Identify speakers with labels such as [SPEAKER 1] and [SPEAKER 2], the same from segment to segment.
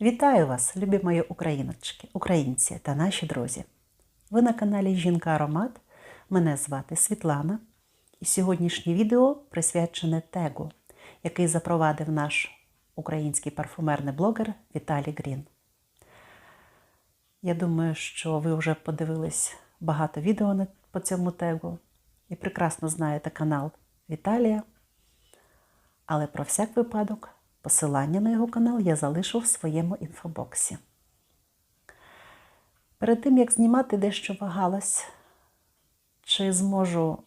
[SPEAKER 1] Вітаю вас, любі мої україночки, українці та наші друзі. Ви на каналі Жінка Аромат. Мене звати Світлана. І сьогоднішнє відео присвячене тегу, який запровадив наш український парфумерний блогер Віталій Грін. Я думаю, що ви вже подивились багато відео по цьому тегу і прекрасно знаєте канал Віталія. Але про всяк випадок посилання на його канал я залишу в своєму інфобоксі. Перед тим, як знімати, дещо вагалась, чи зможу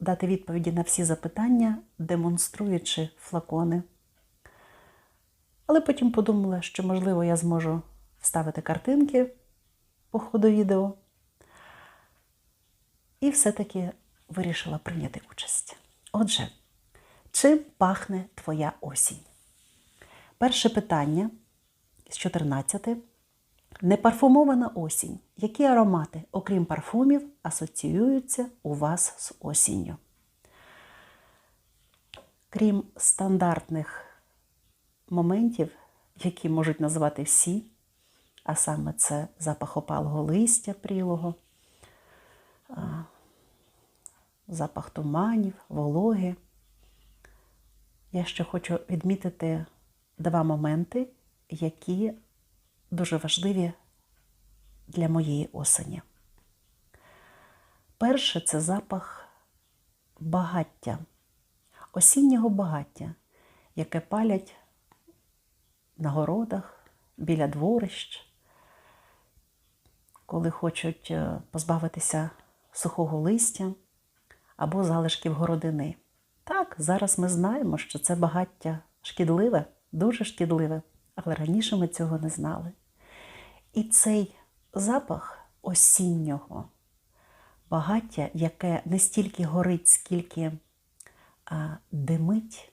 [SPEAKER 1] дати відповіді на всі запитання, демонструючи флакони. Але потім подумала, що, можливо, я зможу вставити картинки по ходу відео. І все-таки вирішила прийняти участь. Отже, чим пахне твоя осінь? Перше питання з 14. Непарфумована осінь. Які аромати, окрім парфумів, асоціюються у вас з осінню? Крім стандартних моментів, які можуть назвати всі, а саме це запах опалого листя прілого, запах туманів, вологи. Я ще хочу відмітити два моменти, які дуже важливі для моєї осені. Перше це запах багаття, осіннього багаття, яке палять на городах, біля дворищ, коли хочуть е, позбавитися сухого листя або залишків городини. Зараз ми знаємо, що це багаття шкідливе, дуже шкідливе, але раніше ми цього не знали. І цей запах осіннього багаття, яке не стільки горить, скільки а, димить,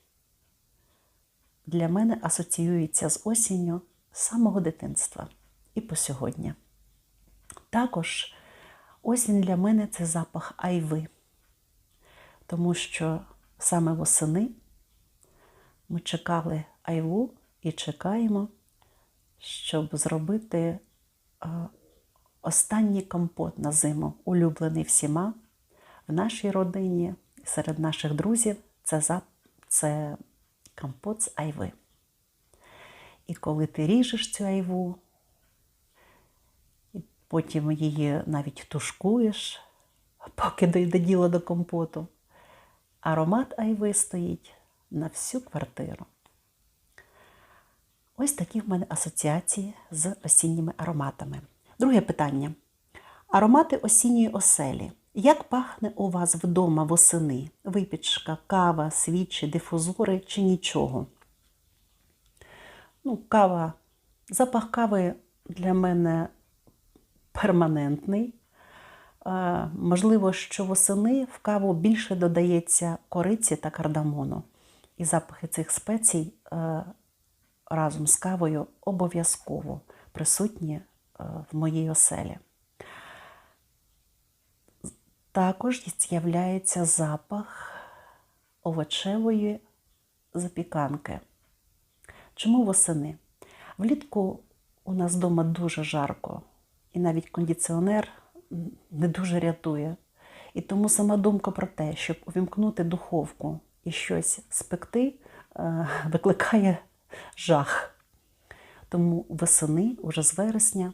[SPEAKER 1] для мене асоціюється з осінню з самого дитинства і по сьогодні. Також осінь для мене це запах айви, тому що саме восени ми чекали айву і чекаємо, щоб зробити е, останній компот на зиму, улюблений всіма в нашій родині, серед наших друзів. Це, зап- це компот з айви. І коли ти ріжеш цю айву, потім її навіть тушкуєш, поки дійде діло до компоту, аромат айви стоїть на всю квартиру. Ось такі в мене асоціації з осінніми ароматами. Друге питання. Аромати осінньої оселі. Як пахне у вас вдома восени? Випічка, кава, свічі, дифузори чи нічого? Ну, кава. Запах кави для мене перманентний. Е, Можливо, що восени в каву більше додається кориці та кардамону. І запахи цих спецій е, разом з кавою обов'язково присутні е, в моїй оселі. Також з'являється запах овочевої запіканки. Чому восени? Влітку у нас вдома дуже жарко, і навіть кондиціонер не дуже рятує. І тому сама думка про те, щоб увімкнути духовку і щось спекти, е, викликає жах. Тому восени, уже з вересня,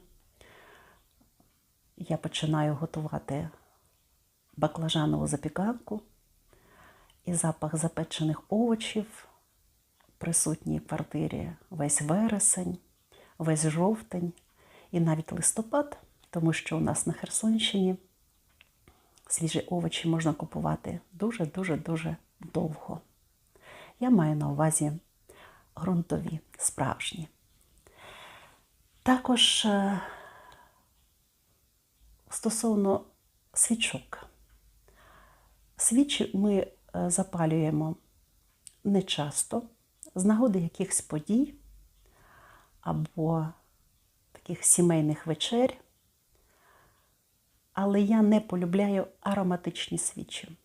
[SPEAKER 1] я починаю готувати баклажанову запіканку і запах запечених овочів присутній в квартирі весь вересень, весь жовтень і навіть листопад, тому що у нас на Херсонщині свіжі овочі можна купувати дуже-дуже-дуже довго. Я маю на увазі ґрунтові, справжні. Також е, стосовно свічок. Свічі ми е, запалюємо не часто, з нагоди якихось подій або таких сімейних вечер. Але я не полюбляю ароматичні свічі.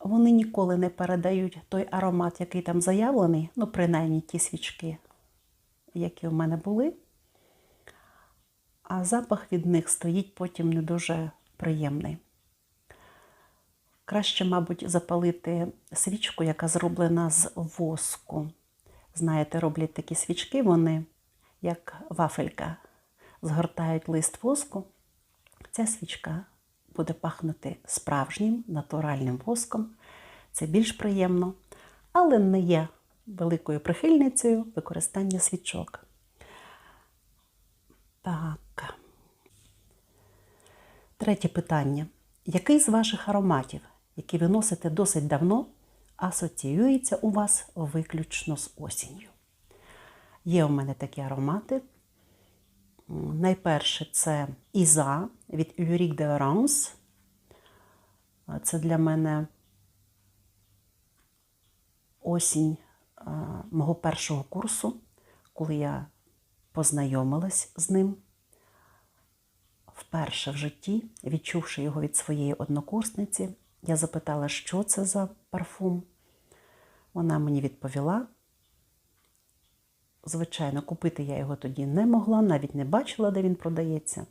[SPEAKER 1] Вони ніколи не передають той аромат, який там заявлений, ну, принаймні ті свічки, які у мене були. А запах від них стоїть потім не дуже приємний. Краще, мабуть, запалити свічку, яка зроблена з воску. Знаєте, роблять такі свічки, вони як вафелька, згортають лист воску. Ця свічка буде пахнути справжнім натуральним воском. Це більш приємно, але не є великою прихильницею використання свічок. Так. Третє питання. Який з ваших ароматів, які ви носите досить давно, асоціюється у вас виключно з осінню? Є у мене такі аромати. Найперше це Іза від Ulrich de Orange. Це для мене осінь мого першого курсу, коли я познайомилась з ним вперше в житті, відчувши його від своєї однокурсниці, я запитала, що це за парфум. Вона мені відповіла. Звичайно, купити я його тоді не могла, навіть не бачила, де він продається.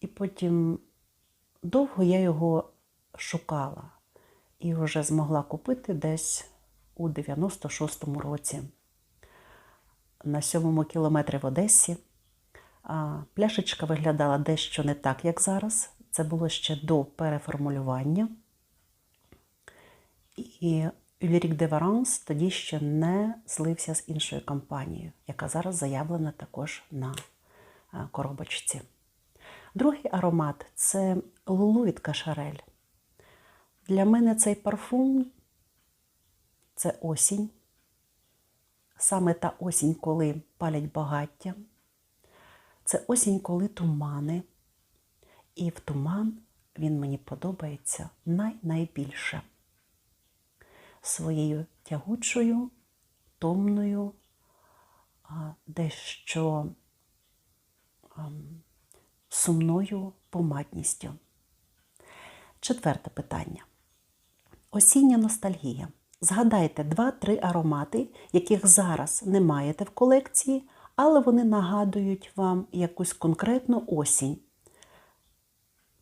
[SPEAKER 1] І потім довго я його шукала і вже змогла купити десь у 96-му році на сьомому кілометрі в Одесі. Пляшечка виглядала дещо не так, як зараз. Це було ще до переформулювання. І Ulrich de Varence тоді ще не злився з іншою компанією, яка зараз заявлена також на коробочці. Другий аромат це Лулу від Кашарель. Для мене цей парфум це осінь. Саме та осінь, коли палять багаття. Це осінь, коли тумани. І в туман він мені подобається най-найбільше. Своєю тягучою, томною, дещо сумною помадністю. Четверте питання. Осіння ностальгія. Згадайте два-три аромати, яких зараз не маєте в колекції, але вони нагадують вам якусь конкретну осінь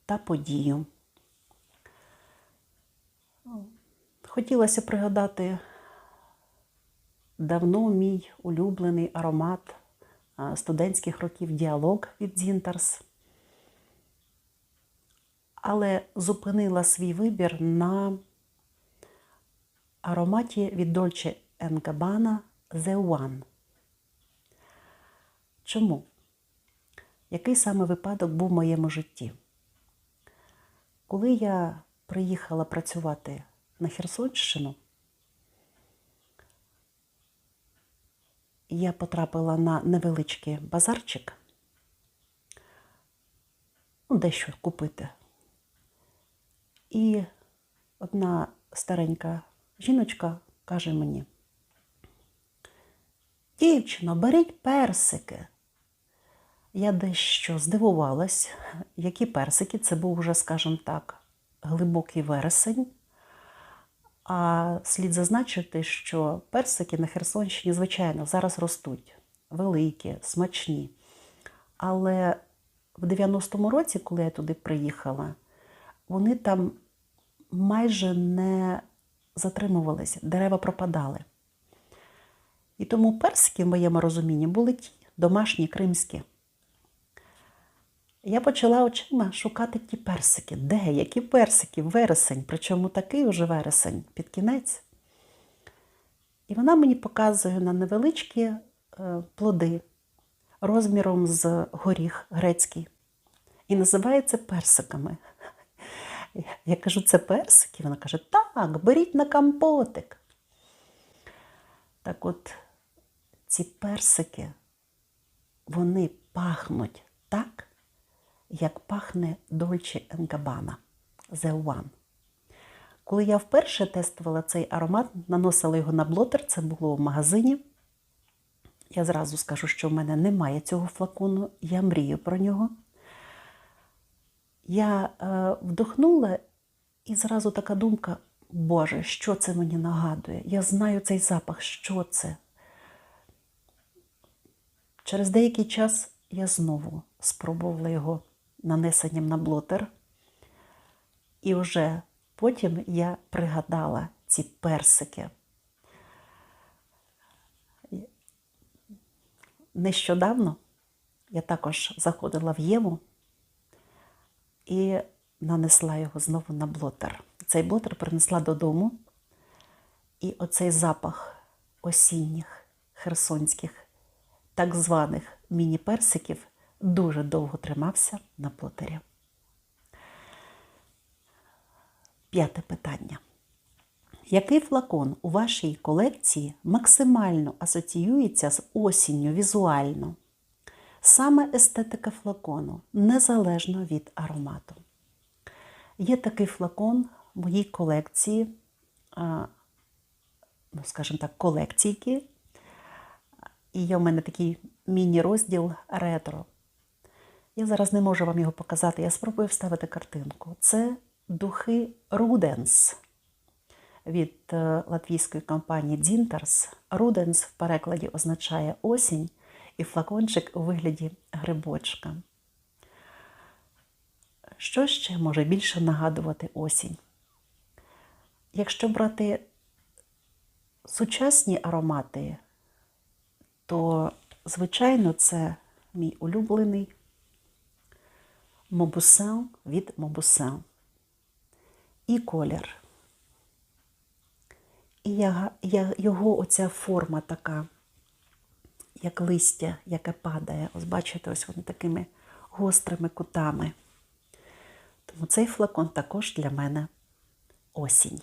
[SPEAKER 1] та подію. Хотілося пригадати давно мій улюблений аромат студентських років діалог від Зінтерс. Але зупинила свій вибір на ароматі від Dolce Gabbana The One. Чому? Який саме випадок був в моєму житті? Коли я приїхала працювати на Херсонщину, я потрапила на невеличкий базарчик, ну, дещо купити. І одна старенька жіночка каже мені: Дівчино, беріть персики. Я дещо здивувалась, які персики. Це був вже, скажімо так, глибокий вересень. А слід зазначити, що персики на Херсонщині, звичайно, зараз ростуть великі, смачні. Але в 90-му році, коли я туди приїхала, вони там майже не затримувалися, дерева пропадали. І тому персики, в моєму розумінні, були ті домашні кримські. Я почала очима шукати ті персики. Де? Які персики? Вересень, причому такий уже вересень під кінець. І вона мені показує на невеличкі е, плоди розміром з горіх грецький. І називає це персиками. Я кажу, це персики? Вона каже, так, беріть на компотик. Так от, ці персики, вони пахнуть так, як пахне Dolce Gabbana The One. Коли я вперше тестувала цей аромат, наносила його на блотер, це було в магазині. Я зразу скажу, що в мене немає цього флакону, я мрію про нього. Я е, вдохнула, і зразу така думка: Боже, що це мені нагадує? Я знаю цей запах, що це. Через деякий час я знову спробувала його нанесенням на блотер. І вже потім я пригадала ці персики. Нещодавно я також заходила в Єву і нанесла його знову на блотер. Цей блотер принесла додому, і оцей запах осінніх херсонських, так званих міні-персиків, дуже довго тримався на блотері. П'яте питання. Який флакон у вашій колекції максимально асоціюється з осінню візуально? Саме естетика флакону, незалежно від аромату. Є такий флакон в моїй колекції, ну, скажімо так, колекційки. І є в мене такий міні-розділ ретро. Я зараз не можу вам його показати, я спробую вставити картинку. Це духи Руденс від е, латвійської компанії Дзінтерс. Руденс в перекладі означає осінь і флакончик у вигляді грибочка. Що ще може більше нагадувати осінь? Якщо брати сучасні аромати, то, звичайно, це мій улюблений Мобусен від Мобусен. І колір. І я, я, його оця форма така, як листя, яке падає. Ось бачите, ось вони такими гострими кутами. Тому цей флакон також для мене осінь.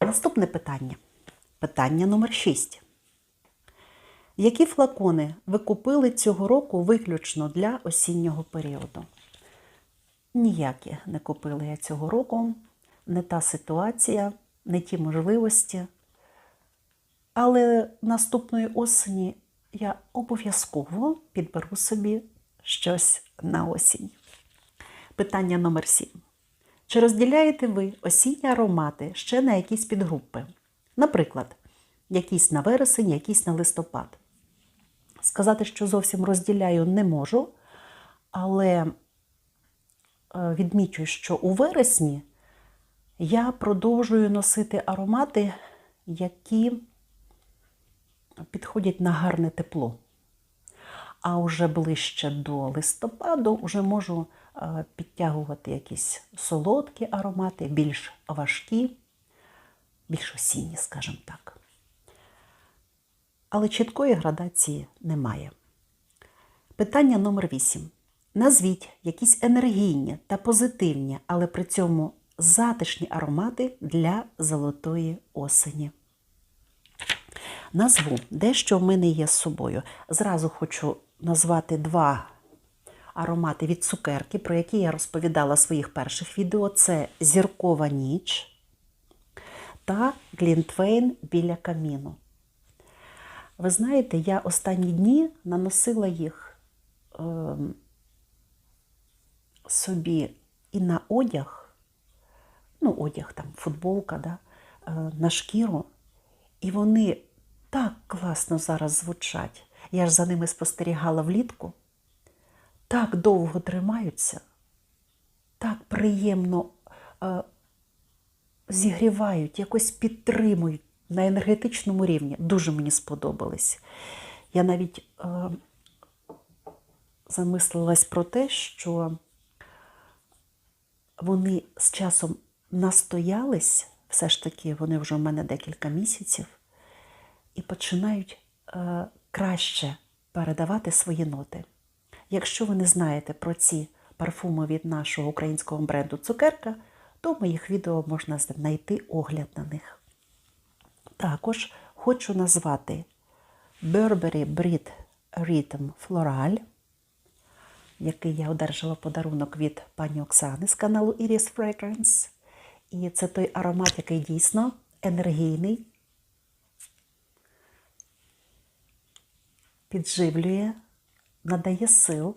[SPEAKER 1] Наступне питання. Питання номер 6. Які флакони ви купили цього року виключно для осіннього періоду? Ніякі не купила я цього року, не та ситуація, не ті можливості. Але наступної осені я обов'язково підберу собі щось на осінь. Питання номер 7. Чи розділяєте ви осінні аромати ще на якісь підгрупи? Наприклад, якісь на вересень, якісь на листопад. Сказати, що зовсім розділяю, не можу, але е, відмічу, що у вересні я продовжую носити аромати, які підходять на гарне тепло. А вже ближче до листопаду вже можу е, підтягувати якісь солодкі аромати, більш важкі, більш осінні, скажімо так. Але чіткої градації немає. Питання номер 8. Назвіть якісь енергійні та позитивні, але при цьому затишні аромати для золотої осені. Назву дещо в мене є з собою. Зразу хочу назвати два аромати від цукерки, про які я розповідала в своїх перших відео. Це Зіркова ніч та Глінтвейн біля каміну. Ви знаєте, я останні дні наносила їх е, собі і на одяг, ну, одяг там, футболка, да, е, на шкіру, і вони так класно зараз звучать. Я ж за ними спостерігала влітку. Так довго тримаються, так приємно е, зігрівають, якось підтримують на енергетичному рівні. Дуже мені сподобались. Я навіть е, замислилась про те, що вони з часом настоялись, все ж таки, вони вже в мене декілька місяців, і починають е, краще передавати свої ноти. Якщо ви не знаєте про ці парфуми від нашого українського бренду Цукерка, то в моїх відео можна знайти огляд на них. Також хочу назвати Burberry Brit Rhythm Floral, який я одержала подарунок від пані Оксани з каналу Iris Fragrance. І це той аромат, який дійсно енергійний, підживлює, надає сил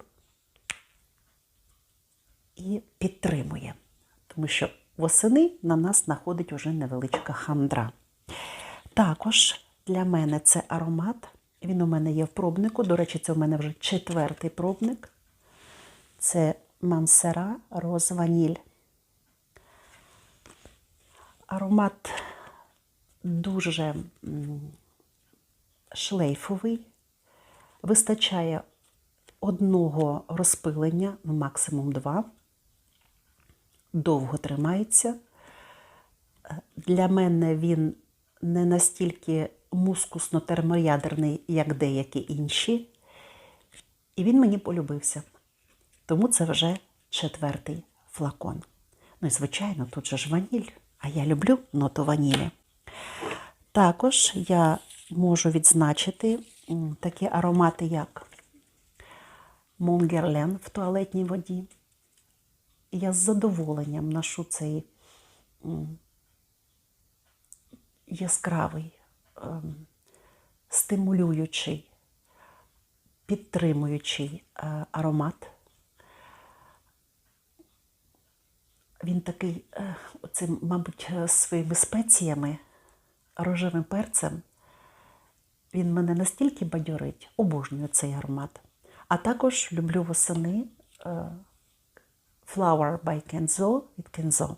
[SPEAKER 1] і підтримує. Тому що восени на нас находить уже невеличка хандра. Також для мене це аромат. Він у мене є в пробнику. До речі, це у мене вже четвертий пробник. Це Мансера Роз Ваніль. Аромат дуже шлейфовий, вистачає одного розпилення, ну, максимум два. Довго тримається. Е, Для мене він не настільки мускусно-термоядерний, як деякі інші. І він мені полюбився. Тому це вже четвертий флакон. Ну і звичайно, тут же ж ваніль, а я люблю ноту ванілі. Також я можу відзначити такі аромати, як Монгерлен в туалетній воді. Я з задоволенням ношу цей яскравий, ем, стимулюючий, підтримуючий е, аромат. Він такий, е, оцим, мабуть, е, своїми спеціями, рожевим перцем. Він мене настільки бадьорить, обожнюю цей аромат. А також люблю восени Flower by Kenzo від Kenzo.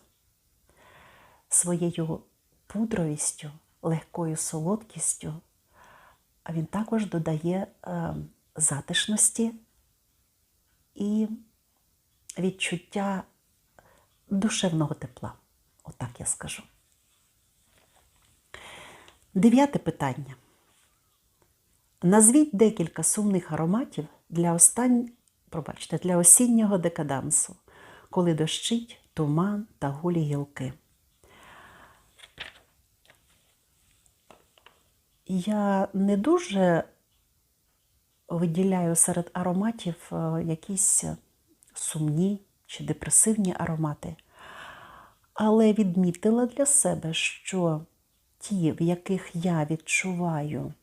[SPEAKER 1] Своєю пудровістю, легкою солодкістю. А він також додає е, затишності і відчуття душевного тепла. Отак я скажу. Дев'яте питання. Назвіть декілька сумних ароматів для остань... Пробачте, для осіннього декадансу, коли дощить туман та голі гілки. Я не дуже виділяю серед ароматів е, якісь сумні чи депресивні аромати, але відмітила для себе, що ті, в яких я відчуваю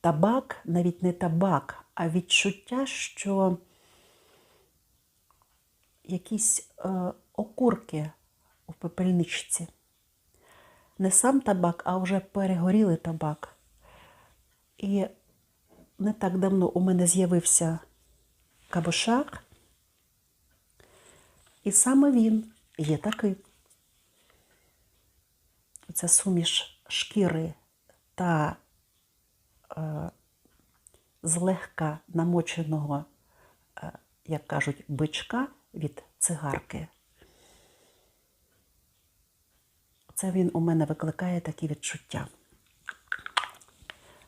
[SPEAKER 1] табак, навіть не табак, а відчуття, що якісь е, окурки у пепельничці. Не сам табак, а вже перегорілий табак. І не так давно у мене з'явився кабошак, і саме він є такий. Це суміш шкіри та е, злегка намоченого, е, як кажуть, бичка від цигарки. Це він у мене викликає такі відчуття.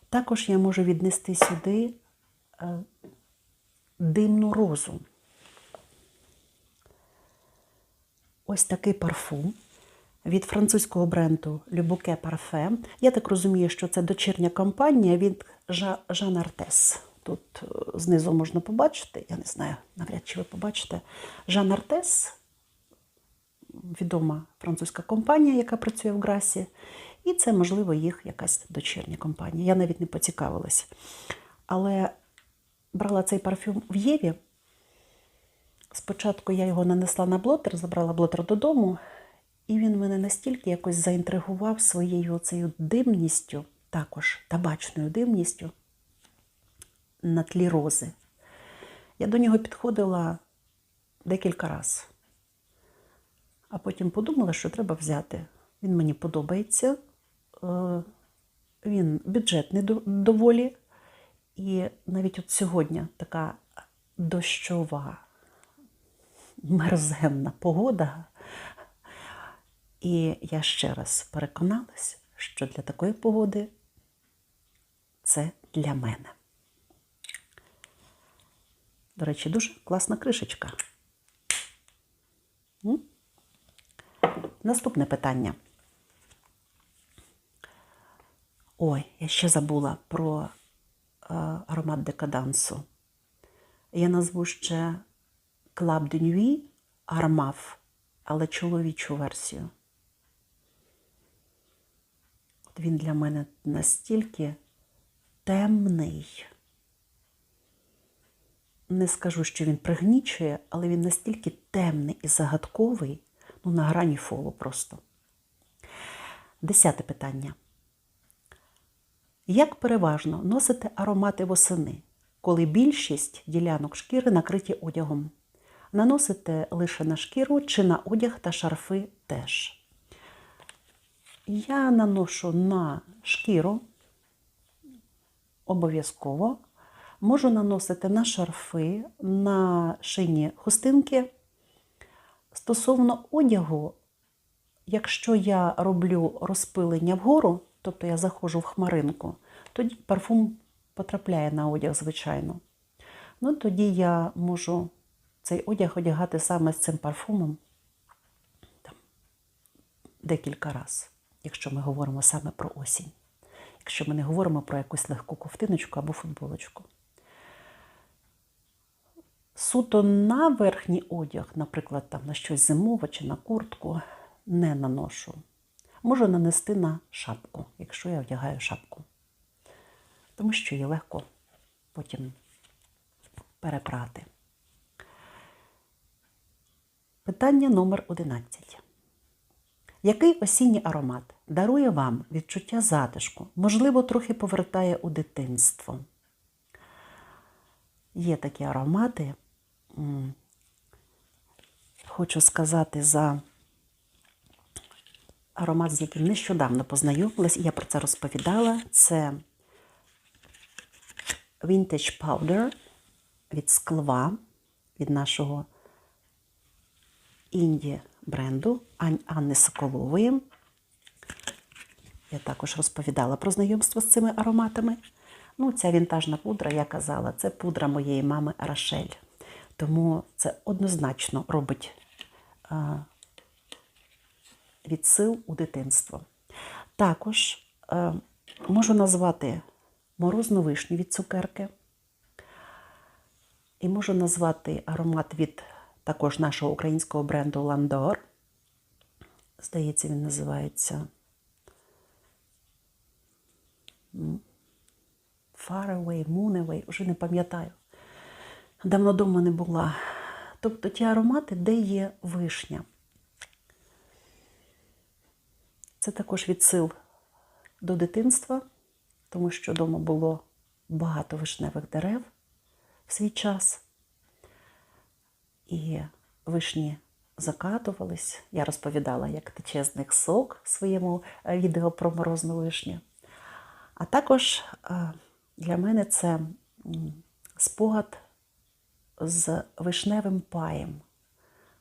[SPEAKER 1] Також я можу віднести сюди е, димну розу. Ось такий парфум від французького бренду Bouquet Parfum. Я так розумію, що це дочірня компанія від Жан Артес. Тут е, знизу можна побачити, я не знаю, навряд чи ви побачите. Жан Артес відома французька компанія, яка працює в Грасі. І це, можливо, їх якась дочірня компанія. Я навіть не поцікавилась. Але брала цей парфюм в Єві. Спочатку я його нанесла на блотер, забрала блотер додому, і він мене настільки якось заінтригував своєю цією димністю, також табачною димністю на тлі рози. Я до нього підходила декілька разів. А потім подумала, що треба взяти. Він мені подобається, е, він бюджетний доволі. І навіть от сьогодні така дощова, мерзенна погода. І я ще раз переконалась, що для такої погоди це для мене. До речі, дуже класна кришечка. Наступне питання. Ой, я ще забула про е, аромат декадансу. Я назву ще Club de Nuit Armaf, але чоловічу версію. От він для мене настільки темний, не скажу, що він пригнічує, але він настільки темний і загадковий, ну, на грані фолу просто. Десяте питання. Як переважно носите аромати восени, коли більшість ділянок шкіри накриті одягом? Наносите лише на шкіру чи на одяг та шарфи теж? Я наношу на шкіру обов'язково. Можу наносити на шарфи, на шийні хустинки. Стосовно одягу, якщо я роблю розпилення вгору, тобто я заходжу в хмаринку, тоді парфум потрапляє на одяг, звичайно. Ну, тоді я можу цей одяг одягати саме з цим парфумом там, декілька разів, якщо ми говоримо саме про осінь. Якщо ми не говоримо про якусь легку ковтиночку або футболочку. Суто на верхній одяг, наприклад, там, на щось зимове чи на куртку, не наношу. Можу нанести на шапку, якщо я одягаю шапку. Тому що її легко потім перепрати. Питання номер 11. Який осінній аромат дарує вам відчуття затишку, можливо, трохи повертає у дитинство? Є такі аромати. Хочу сказати за аромат, з яким нещодавно познайомилась, і я про це розповідала. Це Vintage Powder від Склва, від нашого інді бренду Анни Соколової. Я також розповідала про знайомство з цими ароматами. Ну, ця вінтажна пудра, я казала, це пудра моєї мами Рашель. Тому це однозначно робить а, відсил у дитинство. Також е, можу назвати морозну вишню від цукерки. І можу назвати аромат від також нашого українського бренду Ландор. Здається, він називається м, Far Away, Moon Away, вже не пам'ятаю. Давно дома не була. Тобто ті аромати, де є вишня. Це також відсил до дитинства, тому що вдома було багато вишневих дерев в свій час. І вишні закатувались. Я розповідала, як тече з них сок в своєму е, відео про морозну вишню. А також е, для мене це спогад з вишневим паєм.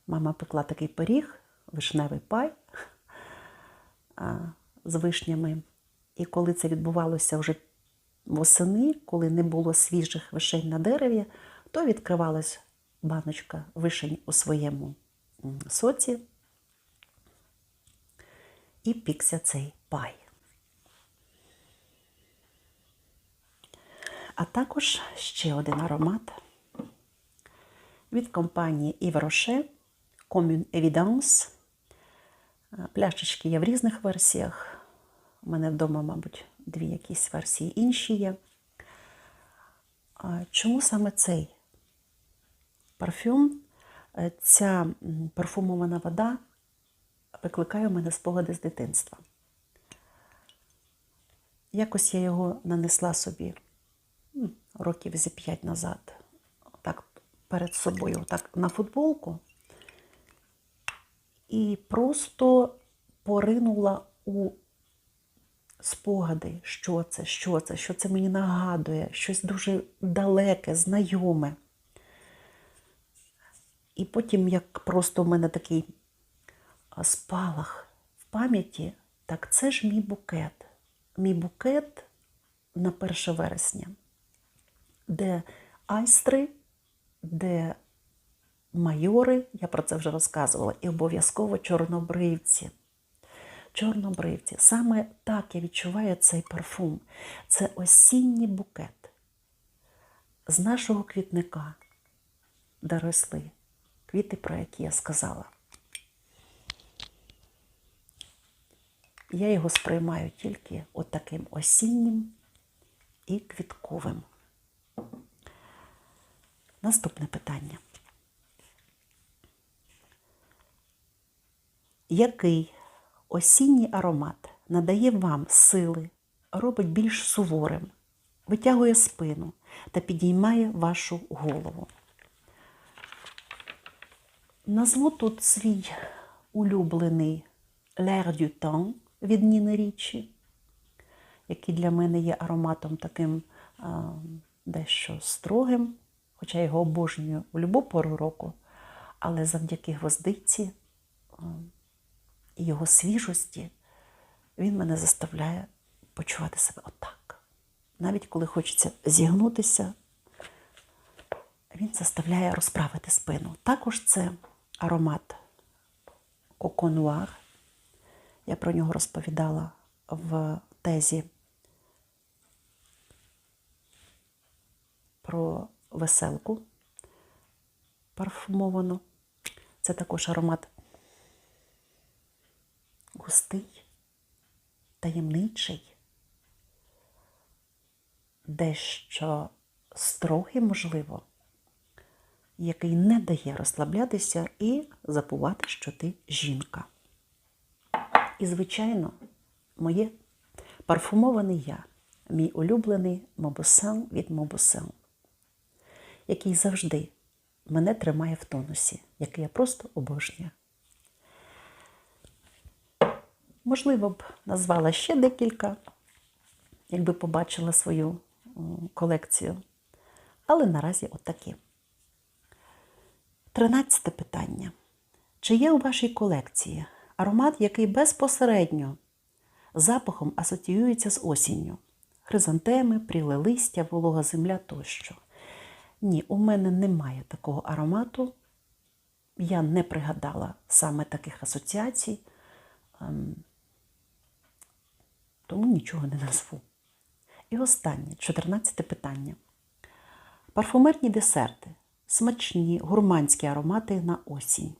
[SPEAKER 1] Мама пекла такий пиріг, вишневий пай з вишнями. І коли це відбувалося вже восени, коли не було свіжих вишень на дереві, то відкривалась баночка вишень у своєму соці і пікся цей пай. А також ще один аромат від компанії Yves Commune Evidence. Е, Пляшечки є в різних версіях. У мене вдома, мабуть, дві якісь версії інші є. Чому саме цей парфюм? Е, Ця парфумована вода викликає у мене спогади з дитинства. Якось я його нанесла собі років зі п'ять назад, так перед собою, так на футболку, і просто поринула у спогади, що це, що це, що це мені нагадує, щось дуже далеке, знайоме. І потім, як просто в мене такий спалах в пам'яті, так це ж мій букет. Мій букет на 1 вересня, де айстри, де майори, я про це вже розказувала, і обов'язково чорнобривці. Чорнобривці. Саме так я відчуваю цей парфум. Це осінній букет з нашого квітника, де росли квіти, про які я сказала. Я його сприймаю тільки от таким осіннім і квітковим. Наступне питання. Який осінній аромат надає вам сили, робить більш суворим, витягує спину та підіймає вашу голову? Назву тут свій улюблений L'air du temps від Ніни Річі, який для мене є ароматом таким дещо строгим, хоча його обожнюю в будь-яку пору року, але завдяки гвоздиці і його свіжості він мене заставляє почувати себе отак. Навіть коли хочеться зігнутися, він заставляє розправити спину. Також це аромат Noir. Я про нього розповідала в тезі про веселку парфумовану. Це також аромат густий, таємничий, дещо строгий, можливо, який не дає розслаблятися і забувати, що ти жінка. І, звичайно, моє парфумоване я, мій улюблений Мобусан від Мобусан, який завжди мене тримає в тонусі, який я просто обожнюю. Можливо б назвала ще декілька, якби побачила свою колекцію. Але наразі отакі. Тринадцяте питання. Чи є у вашій колекції аромат, який безпосередньо запахом асоціюється з осінню? Хризантеми, пріле листя, волога земля тощо. Ні, у мене немає такого аромату. Я не пригадала саме таких асоціацій, тому нічого не назву. І останнє, 14 питання. Парфумерні десерти, смачні, гурманські аромати на осінь.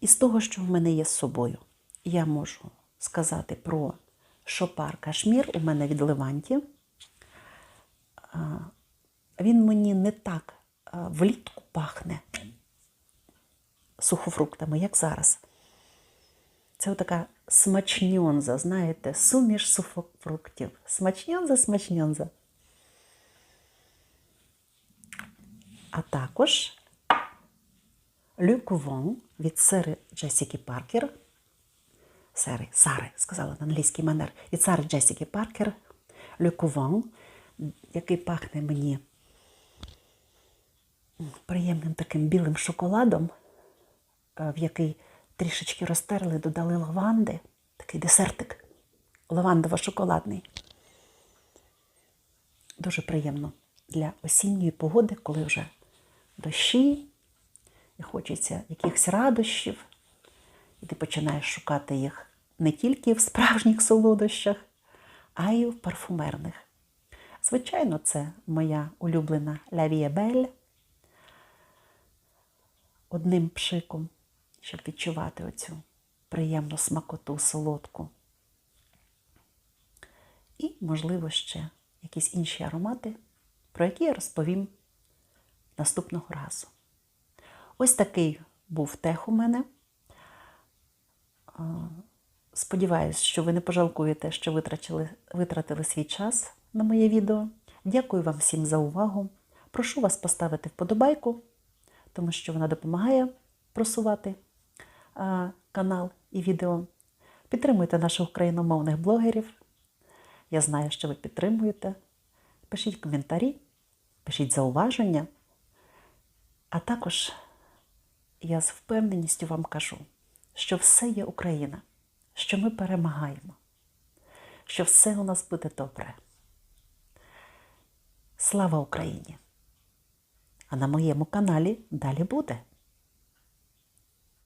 [SPEAKER 1] Із того, що в мене є з собою, я можу сказати про шопар Кашмір у мене від Леванті. Він мені не так влітку пахне сухофруктами, як зараз. Це така смачньонза, знаєте, суміш сухофруктів. Смачньонза, смачньонза. А також Кувон від сери Джесіки Паркер. Сери, Сари, сказала на англійський манер. Від Сари Джесіки Паркер. Кувон, який пахне мені приємним таким білим шоколадом, в який трішечки розтерли, додали лаванди, такий десертик лавандово-шоколадний. Дуже приємно для осінньої погоди, коли вже дощі, і хочеться якихось радощів, і ти починаєш шукати їх не тільки в справжніх солодощах, а й в парфумерних. Звичайно, це моя улюблена Vie Belle. Одним пшиком, щоб відчувати оцю приємну смакоту, солодку. І, можливо, ще якісь інші аромати, про які я розповім наступного разу. Ось такий був тех у мене. Сподіваюсь, що ви не пожалкуєте, що витратили, витратили свій час на моє відео. Дякую вам всім за увагу. Прошу вас поставити вподобайку, тому що вона допомагає просувати канал і відео. Підтримуйте наших україномовних блогерів. Я знаю, що ви підтримуєте. Пишіть коментарі, пишіть зауваження. А також я з впевненістю вам кажу, що все є Україна, що ми перемагаємо, що все у нас буде добре. Слава Україні! А на моєму каналі далі буде.